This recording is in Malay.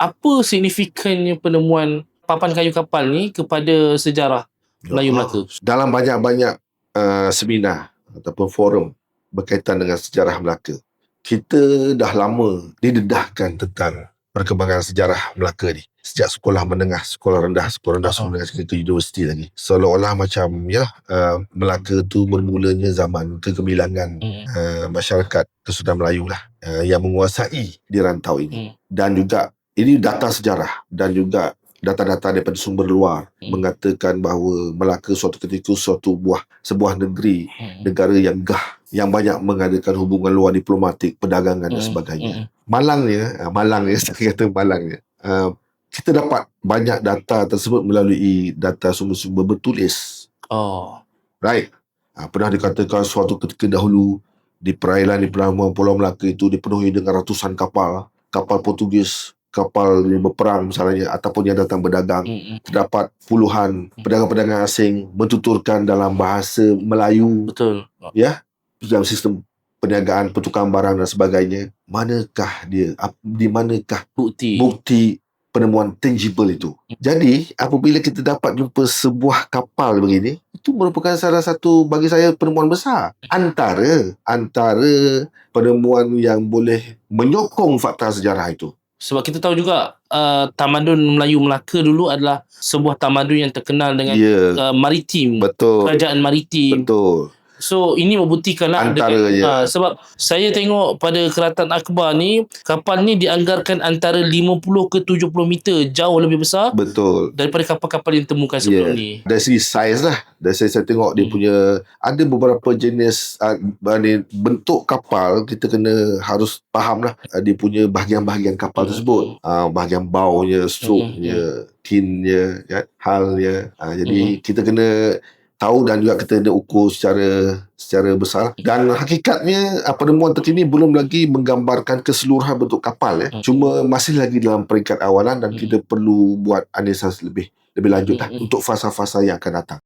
apa signifikannya penemuan papan kayu kapal ni kepada sejarah Melayu Melaka? Dalam banyak-banyak uh, seminar ataupun forum berkaitan dengan sejarah Melaka, kita dah lama didedahkan tentang perkembangan sejarah Melaka ni. Sejak sekolah menengah, sekolah rendah, sekolah rendah, sekolah menengah ke universiti lagi. Seolah-olah macam, ya, uh, Melaka tu bermulanya zaman kegemilangan Hmm. uh, masyarakat kesudahan Melayu lah uh, yang menguasai di rantau ini. Hmm. Dan juga ini data sejarah dan juga data-data daripada sumber luar Hmm. mengatakan bahawa Melaka suatu ketika suatu buah sebuah negeri Hmm. negara yang gah yang banyak mengadakan hubungan luar diplomatik, perdagangan dan Hmm. sebagainya. Hmm. Malangnya, ah, malangnya saya kata malangnya. Uh, kita dapat banyak data tersebut melalui data sumber-sumber bertulis. Oh. Right. Ha, pernah dikatakan suatu ketika dahulu di perairan di pelabuhan Pulau Melaka itu dipenuhi dengan ratusan kapal. Kapal Portugis, kapal yang berperang misalnya ataupun yang datang berdagang. Hmm. Terdapat puluhan pedagang-pedagang asing bertuturkan dalam bahasa Melayu Betul. dalam sistem perniagaan, pertukaran barang dan sebagainya. Manakah dia? Di manakah Bukti. bukti penemuan tangible itu. Jadi, apabila kita dapat jumpa sebuah kapal begini, itu merupakan salah satu bagi saya penemuan besar. Antara antara penemuan yang boleh menyokong fakta sejarah itu. Sebab kita tahu juga uh, tamadun Melayu Melaka dulu adalah sebuah tamadun yang terkenal dengan Ya, uh, maritim, betul. kerajaan maritim. Betul. So ini membuktikanlah Antaranya. uh, sebab saya tengok pada keratan akbar ni kapal ni dianggarkan antara 50 ke 70 meter jauh lebih besar Betul. daripada kapal-kapal yang temukan sebelum Ya. ni. Dari segi saiz lah. Dari segi saya tengok dia Hmm. punya ada beberapa jenis uh, bentuk kapal kita kena harus faham lah uh, dia punya bahagian-bahagian kapal Hmm. tersebut. Uh, bahagian baunya, stroke-nya, tinnya, ya, halnya. Uh, jadi kita kena tahu dan juga kita kena ukur secara secara besar dan hakikatnya uh, penemuan terkini belum lagi menggambarkan keseluruhan bentuk kapal ya. Hmm. Cuma masih lagi dalam peringkat awalan dan Hmm. kita perlu buat analisis lebih lebih lanjut lah Hmm. untuk fasa-fasa yang akan datang.